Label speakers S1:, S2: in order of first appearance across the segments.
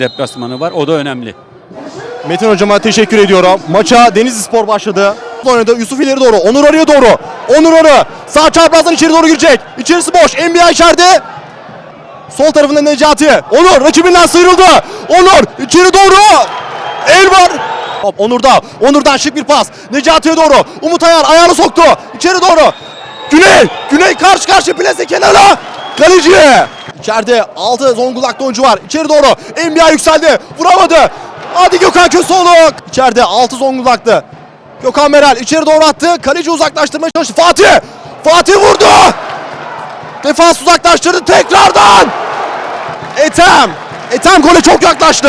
S1: deplasmanı var. O da önemli.
S2: Metin hocama teşekkür ediyorum. Maça Denizli Spor başladı. Oynadı Yusuf ileri doğru. Onur araya doğru. Onur arı. Sağ çaprazdan içeri doğru girecek. İçerisi boş. NBA içeride. Sol tarafında Necati. Onur rakibinden sıyrıldı. Onur içeri doğru. El var. Hop Onur'da. Onur'dan şık bir pas. Necati'ye doğru. Umut Ayar ayağını soktu. İçeri doğru. Güney. Güney karşı karşı plase kenara. Kaleci. İçeride 6 Zonguldak'ta oyuncu var. İçeri doğru. NBA yükseldi. Vuramadı. Hadi Gökhan Köseoğlu. İçeride 6 Zonguldak'tı. Gökhan Meral içeri doğru attı. Kaleci uzaklaştırmaya çalıştı. Fatih. Fatih vurdu. Defans uzaklaştırdı tekrardan. Etem. Etem gole çok yaklaştı.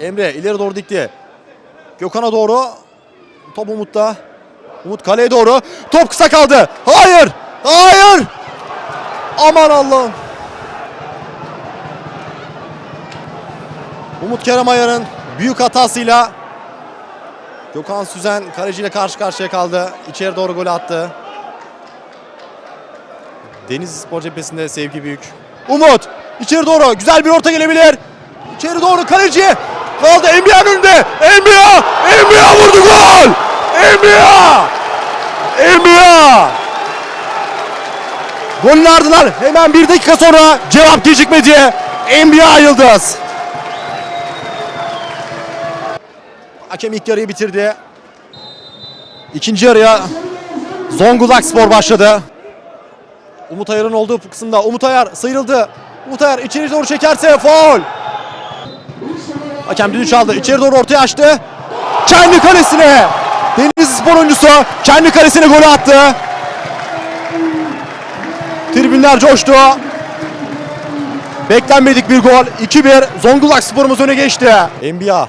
S2: Emre ileri doğru dikti. Gökhan'a doğru. Top Umut'ta. Umut kaleye doğru. Top kısa kaldı. Hayır. Hayır. Aman Allah'ım. Umut Kerem Ayar'ın büyük hatasıyla Gökhan Süzen kaleciyle karşı karşıya kaldı. İçeri doğru gol attı. Denizli Spor cephesinde sevgi büyük. Umut içeri doğru güzel bir orta gelebilir. İçeri doğru kaleci kaldı Enbia'nın önünde. Enbia! Enbia vurdu gol! Enbia! Enbia! Golün ardından hemen bir dakika sonra cevap gecikmedi. Enbia Yıldız. Hakem ilk yarıyı bitirdi. İkinci yarıya Zonguldak Spor başladı. Umut Ayar'ın olduğu kısımda Umut Ayar sıyrıldı. Umut Ayar içeri doğru çekerse faul. Hakem düdüğü çaldı. İçeri doğru ortaya açtı. Kendi kalesine. Denizli Spor oyuncusu kendi kalesine golü attı. Tribünler coştu. Beklenmedik bir gol. 2-1 Zonguldak Spor'umuz öne geçti. Enbiya.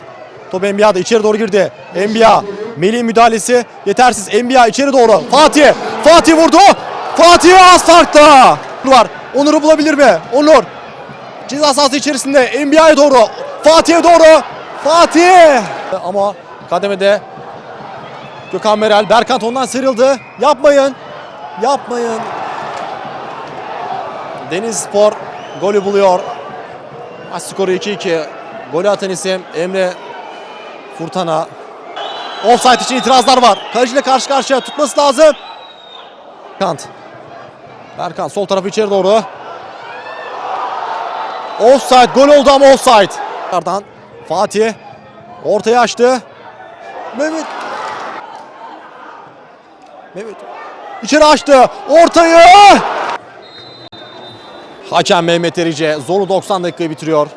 S2: Top Enbiya'da içeri doğru girdi. Enbiya. Melih müdahalesi yetersiz. Enbiya içeri doğru. Fatih. Fatih vurdu. Fatih az farkta. Var. Onur'u bulabilir mi? Onur. Ceza sahası içerisinde Enbiya'ya doğru. Fatih'e doğru. Fatih. Ama kademede Gökhan Merel. Berkant ondan sıyrıldı. Yapmayın. Yapmayın. Deniz Spor golü buluyor. Maç skoru 2-2. Golü atan isim Emre Furtana. Offside için itirazlar var. Kaleciyle karşı karşıya tutması lazım. Berkant. Berkant sol tarafı içeri doğru. Offside gol oldu ama offside. Ardından Fatih ortaya açtı. Mehmet. Mehmet. İçeri açtı. Ortayı. Hakem Mehmet Erice zoru 90 dakikayı bitiriyor.